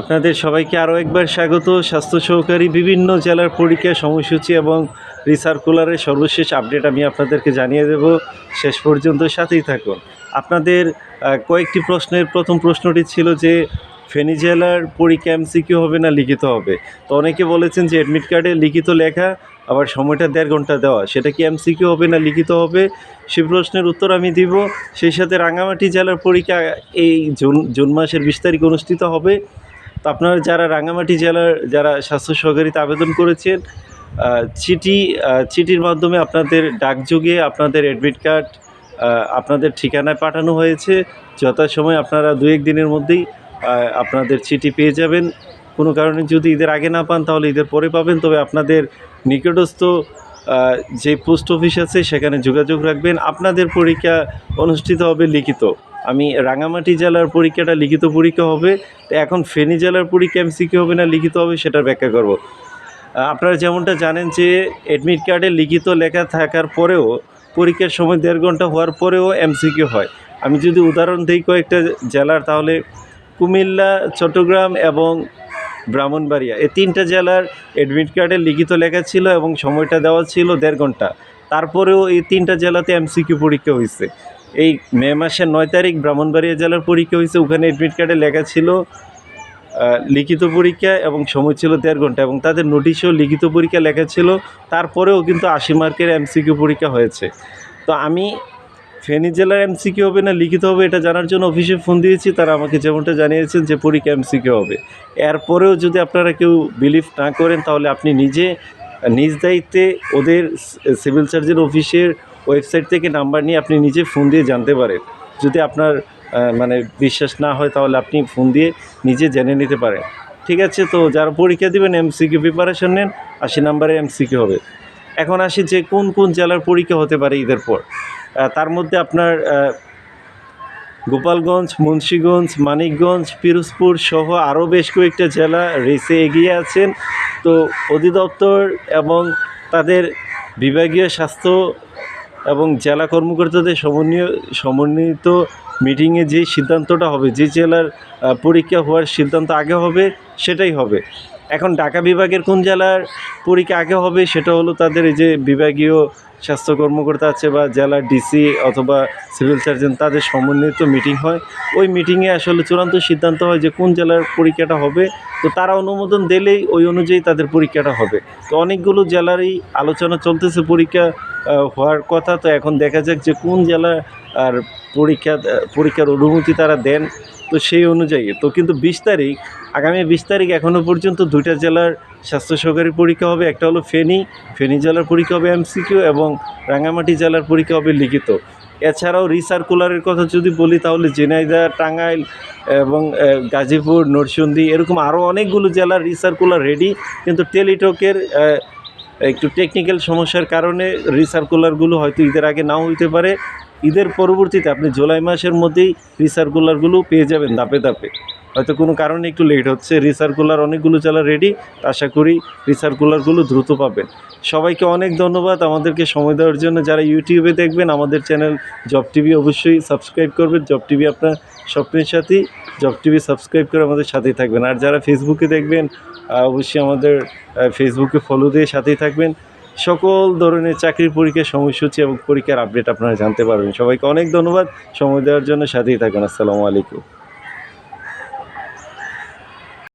আপনাদের সবাইকে আরও একবার স্বাগত। স্বাস্থ্য সহকারী বিভিন্ন জেলার পরীক্ষা সময়সূচি এবং রিসার্কুলারের সর্বশেষ আপডেট আমি আপনাদেরকে জানিয়ে দেব। শেষ পর্যন্ত সাথেই থাকুন। আপনাদের কয়েকটি প্রশ্নের প্রথম প্রশ্নটি ছিল যে, ফেনী জেলার পরীক্ষা এমসিকিউ হবে না লিখিত হবে? তো অনেকে বলেছেন যে অ্যাডমিট কার্ডে লিখিত লেখা, আবার সময়টা দেড় ঘণ্টা দেওয়া, সেটা কি এমসিকিউ হবে না লিখিত হবে? সে প্রশ্নের উত্তর আমি দিব। সেই সাথে রাঙামাটি জেলার পরীক্ষা এই জুন জুন মাসের বিশ তারিখ অনুষ্ঠিত হবে। তো আপনারা যারা রাঙামাটি জেলার যারা স্বাস্থ্য সহকারীতে আবেদন করেছেন চিঠি চিঠির মাধ্যমে আপনাদের ডাকযোগে আপনাদের অ্যাডমিট কার্ড আপনাদের ঠিকানায় পাঠানো হয়েছে। যথাসময় আপনারা দু এক দিনের মধ্যেই আপনাদের চিঠি পেয়ে যাবেন। কোনো কারণে যদি ঈদের আগে না পান, তাহলে ঈদের পরে পাবেন। তবে আপনাদের নিকটস্থ যে পোস্ট অফিস আছে, সেখানে যোগাযোগ রাখবেন। আপনাদের পরীক্ষা অনুষ্ঠিত হবে লিখিত। আমি রাঙামাটি জেলার পরীক্ষাটা লিখিত পরীক্ষা হবে। এখন ফেনী জেলার পরীক্ষা এমসিকিউ হবে না, লিখিত হবে, সেটার ব্যাখ্যা করব। আপনারা যেমনটা জানেন যে অ্যাডমিট কার্ডে লিখিত লেখা থাকার পরেও পরীক্ষার সময় দেড় ঘণ্টা হওয়ার পরেও এমসিকিউ হয়। আমি যদি উদাহরণ দিই কয়েকটা জেলার, তাহলে কুমিল্লা, চট্টগ্রাম এবং ব্রাহ্মণবাড়িয়া। এই তিনটা জেলার অ্যাডমিট কার্ডে লিখিত লেখা ছিল এবং সময়টা দেওয়া ছিল দেড় ঘণ্টা। তারপরেও এই তিনটা জেলাতে এমসিকিউ পরীক্ষা হয়েছে এই মে মাসের নয় তারিখ ব্রাহ্মণবাড়িয়া জেলার পরীক্ষা হয়েছে ওখানে অ্যাডমিট কার্ডে লেখা ছিল লিখিত পরীক্ষা এবং সময় ছিল দেড় ঘণ্টা এবং তাদের নোটিশেও লিখিত পরীক্ষা লেখা ছিল। তারপরেও কিন্তু আশি মার্কের এমসিকিউ পরীক্ষা হয়েছে। তো আমি ফেনী জেলার এমসিকিউ হবে না, লিখিত হবে, এটা জানার জন্য অফিসে ফোন দিয়েছি, তারা আমাকে যেমনটা জানিয়েছেন যে পরীক্ষা এমসিকিউ হবে। এরপরেও যদি আপনারা কেউ বিলিভ না করেন, তাহলে আপনি নিজে, নিজ দায়িত্বে ওদের সিভিল সার্জন অফিসের ওয়েবসাইট থেকে নাম্বার নিয়ে আপনি নিজে ফোন দিয়ে জানতে পারেন। যদি আপনার মানে বিশ্বাস না হয়, তাহলে আপনি ফোন দিয়ে নিজে জেনে নিতে পারেন। ঠিক আছে, তো যারা পরীক্ষা দেবেন, এমসিকিউ প্রিপারেশন নেন, আশি নাম্বারে এমসিকিউ হবে। এখন আসি যে কোন কোন জেলার পরীক্ষা হতে পারে ঈদের পর। তার মধ্যে আপনার গোপালগঞ্জ, মুন্সীগঞ্জ, মানিকগঞ্জ, পিরোজপুর সহ আরও বেশ কয়েকটা জেলা রেসে এগিয়ে আছেন। তো অধিদপ্তর এবং তাদের বিভাগীয় স্বাস্থ্য এবং জেলা কর্মকর্তাদের সমন্বয়, সমন্বিত মিটিংয়ে যে সিদ্ধান্তটা হবে, যে জেলার পরীক্ষা হওয়ার সিদ্ধান্ত আগে হবে, সেটাই হবে। এখন ঢাকা বিভাগের কোন জেলার পরীক্ষা আগে হবে সেটা হলো তাদের এই যে বিভাগীয় স্বাস্থ্য কর্মকর্তা আছে বা জেলার ডিসি অথবা সিভিল সার্জন, তাদের সমন্বিত মিটিং হয়। ওই মিটিংয়ে আসলে চূড়ান্ত সিদ্ধান্ত হয় যে কোন জেলার পরীক্ষাটা হবে। তো তারা অনুমোদন দিলেই ওই অনুযায়ী তাদের পরীক্ষাটা হবে। তো অনেকগুলো জেলারই আলোচনা চলতেছে পরীক্ষা হওয়ার কথা। তো এখন দেখা যাক যে কোন জেলা আর পরীক্ষা পরীক্ষার অনুমতি তারা দেন। তো সেই অনুযায়ী। তো কিন্তু বিশ তারিখ, আগামী বিশ তারিখ এখনও পর্যন্ত দুইটা জেলার স্বাস্থ্য সহকারী পরীক্ষা হবে। একটা হলো ফেনী ফেনী জেলার পরীক্ষা হবে এমসিকিউ এবং রাঙামাটি জেলার পরীক্ষা হবে লিখিত। এছাড়াও রিসার্কুলারের কথা যদি বলি, তাহলে জেনাইদা টাঙ্গাইল এবং গাজীপুর, নরসিংদী এরকম আরও অনেকগুলো জেলার রিসার্কুলার রেডি কিন্তু টেলিটকের একটু টেকনিক্যাল সমস্যার কারণে রিসার্কুলারগুলো হয়তো ঈদের আগে নাও হইতে পারে। ঈদের পরবর্তীতে আপনি জুলাই মাসের মধ্যেই রিসার্কুলারগুলো পেয়ে যাবেন ধাপে ধাপে। হয়তো কোনো কারণে একটু লেট হচ্ছে, রিসার্কুলার অনেকগুলো জেলা রেডি আশা করি রিসার্কুলারগুলো দ্রুত পাবেন। সবাইকে অনেক ধন্যবাদ আমাদেরকে সময় দেওয়ার জন্য। যারা ইউটিউবে দেখবেন, আমাদের চ্যানেল জব টিভি অবশ্যই সাবস্ক্রাইব করবেন। জব টিভি আপনার স্বপ্নের সাথেই জব টিভি সাবস্ক্রাইব করে আমাদের সাথেই থাকবেন। আর যারা ফেসবুকে দেখবেন অবশ্যই আমাদের ফেসবুকে ফলো দিয়ে সাথেই থাকবেন। সকল ধরনের চাকরির পরীক্ষার সময়সূচি এবং পরীক্ষার আপডেট আপনারা জানতে পারবেন। সবাইকে অনেক ধন্যবাদ। সময় দেওয়ার জন্য সাথেই থাকুন। আসসালামু আলাইকুম।